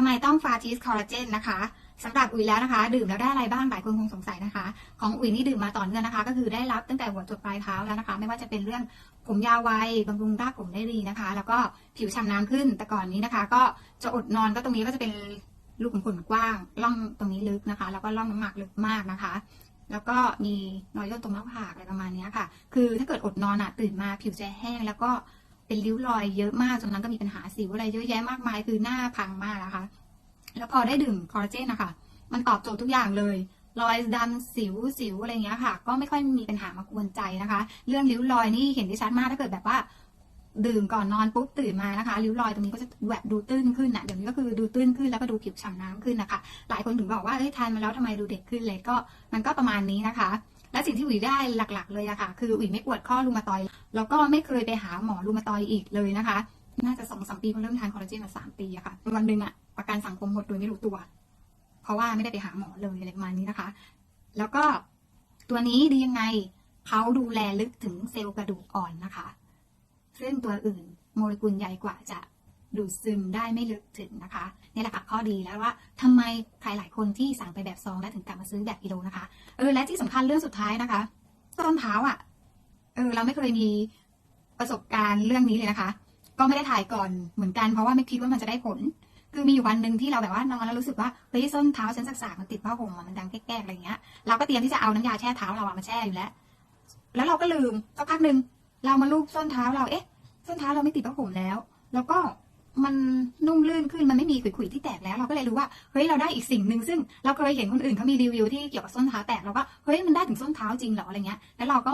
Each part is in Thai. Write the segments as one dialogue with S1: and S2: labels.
S1: ทำไมต้องฟาจิสคอลลาเจนนะคะสำหรับอุ๋ยแล้วนะคะ ดื่มแล้วได้อะไรบ้างหลายคนคงสงสัยนะคะ ของอุ๋ยนี่ดื่มมาต่อเนื่องนะคะ ก็คือได้รับตั้งแต่หัวจดปลายเท้าแล้วนะคะ ไม่ว่าจะเป็นเรื่องผมยาวไวบำรุงรากผมได้ดีนะคะ แล้วก็ผิวฉ่ำน้ำขึ้นแต่ก่อนนี้นะคะ ก็จะอดนอนก็ตรงนี้ก็จะเป็นลูกขุมขนกว้างร่องตรงนี้ลึกนะคะ แล้วก็ร่องน้ำหมักลึกมากนะคะ แล้วก็มีรอยย่นตรงหน้าผากอะไรประมาณนี้ค่ะ คือถ้าเกิดอดนอนอะตื่นมาผิวจะแห้งแล้วก็ เป็นริ้วรอยเยอะมากจนนั้นก็มีปัญหาสิวอะไรเยอะแยะมากมายคือหน้าพังมากนะคะ แล้วพอได้ดื่มคอลลาเจนนะคะมันตอบโจทย์ทุกอย่างเลยรอยดำสิวสิวอะไรเงี้ยค่ะ ก็ไม่ค่อยมีปัญหามากวนใจนะคะ เรื่องริ้วรอยนี่เห็นได้ชัดมากถ้าเกิดแบบว่าดื่มก่อนนอนปุ๊บตื่นมานะคะริ้วรอยตรงนี้ก็จะแบบดูตื้นขึ้นนะเดี๋ยวนี้ก็คือดูตื้นขึ้นแล้วก็ดูผิวฉ่ำน้ำขึ้นนะคะ หลายคนถึงบอกว่าเอ้ยทานมาแล้วทำไมดูเด็กขึ้นเลยก็มันก็ประมาณนี้นะคะ และสิ่งที่อุ๋ยได้หลักๆ เลยอะค่ะคืออุ๋ยไม่ปวดข้อรูมาตอย แล้วก็ไม่เคยไปหาหมอรูมาตอยอีกเลยนะคะ น่าจะสองสามปีเพราะเริ่มทานคอลลาเจนมาสามปีอะค่ะวันหนึ่งอะประกันสังคมหมดโดยไม่รู้ตัว เพราะว่าไม่ได้ไปหาหมอเลยอะไรประมาณนี้นะคะ แล้วก็ตัวนี้ดียังไงเขาดูแลลึกถึงเซลล์กระดูกอ่อนนะคะ ซึ่งตัวอื่นโมเลกุลใหญ่กว่าจะ ดูดซึมได้ไม่ลึกถึงนะคะนี่แหละค่ะข้อดีแล้วว่าทำไมใครหลายคนที่สั่งไปแบบซองแล้วถึงกลับมาซื้อแบบกิโลนะคะเออและที่สำคัญเรื่องสุดท้ายนะคะส้นเท้าอะเออเราไม่เคยมีประสบการณ์เรื่องนี้เลยนะคะ ก็ไม่ได้ถ่ายก่อนเหมือนกันเพราะว่าไม่คิดว่ามันจะได้ผล คือมีอยู่วันหนึ่งที่เราแบบว่านอนแล้วรู้สึกว่าเฮ้ยส้นเท้าฉันสักๆมันติดผ้าห่มมันดังแก๊กๆอะไรเงี้ยเราก็เตรียมที่จะเอาน้ำยาแช่เท้าเราอะมาแช่อยู่แล้ว แล้วเราก็ลืมสักพักหนึ่งเรามาลูบส้นเท้าเราเอ๊ะ ส้นเท้าเราไม่ติดผ้าห่มแล้ว แล้วก็ มันนุ่มลื่นขึ้นมันไม่มีขุยๆที่แตกแล้ว เราก็เลยรู้ว่าเฮ้ยเราได้อีกสิ่งหนึ่งซึ่งเราเคยเห็นคนอื่นเขามีรีวิวที่เกี่ยวกับส้นเท้าแตกเราก็เฮ้ยมันได้ถึงส้นเท้าจริงเหรออะไรเงี้ยแล้วเราก็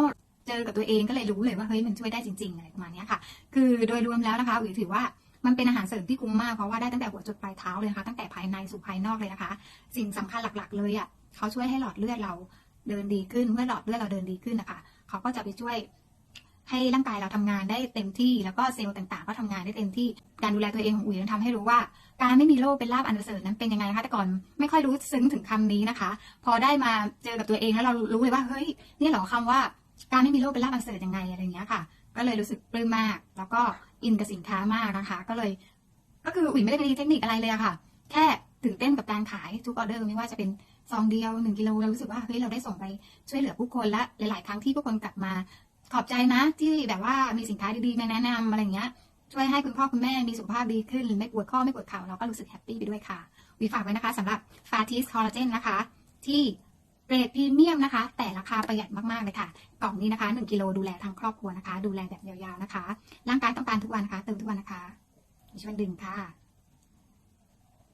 S1: เจอกับตัวเองก็เลยรู้เลยว่าเฮ้ยมันช่วยได้จริงๆอะไรประมาณนี้ค่ะ คือโดยรวมแล้วนะคะอุ๋ยถือว่ามันเป็นอาหารเสริมที่คุ้มมากเพราะว่าได้ตั้งแต่หัวจดปลายเท้าเลยนะคะตั้งแต่ภายในสู่ภายนอกเลยนะคะ สิ่งสำคัญหลักๆ เลยอะเขาช่วยให้หลอดเลือดเราเดินดีขึ้นเมื่อหลอดเลือดเราเดินดีขึ้นนะคะเขาก็จะไปช่วย ให้ร่างกายเราทำงานได้เต็มที่ แล้วก็เซลล์ต่างๆ ก็ทำงานได้เต็มที่ การดูแลตัวเองของอุ๋ยทำให้รู้ว่า การไม่มีโรคเป็นลาบอันประเสริฐนั้นเป็นยังไงนะคะแต่ก่อนไม่ค่อยรู้ซึ้งถึงคำนี้นะคะ พอได้มาเจอกับตัวเองแล้วเรารู้เลยว่าเฮ้ยนี่เหรอคำว่าการไม่มีโรคเป็นลาบอันประเสริฐยังไงอะไรอย่างเงี้ยค่ะ ก็เลยรู้สึกปลื้มมาก แล้วก็อินกับสินค้ามากนะคะ ก็เลย ก็คืออุ๋ยไม่ได้มีเทคนิคอะไรเลยอะค่ะ แค่ตื่นเต้นกับการขายทุกออเดอร์ไม่ว่าจะเป็นซองเดียวหนึ่งกิโลเรารู้สึกว่าเฮ้ยเราได้ส่งไปช่วยเหลือผู้คนและหลาย ๆ ครั้งที่ผู้คนกลับมา ขอบใจนะ ที่แบบว่ามีสินค้าดีๆมาแนะนำอะไรเงี้ย ช่วยให้คุณพ่อคุณแม่มีสุขภาพดีขึ้น ไม่ปวดข้อไม่ปวดเข่าเราก็รู้สึกแฮปปี้ไปด้วยค่ะวีฝากไว้นะคะสำหรับฟาทิสคอลลาเจนนะคะ ที่เกรดพรีเมียมนะคะ แต่ราคาประหยัดมาก ๆ เลยค่ะ กล่องนี้นะคะ 1 กิโลดูแลทั้งครอบครัวนะคะ ดูแลแบบยาวๆนะคะ ร่างกายต้องการทุกวันนะคะเติมทุกวันนะคะช่วยดึงค่ะ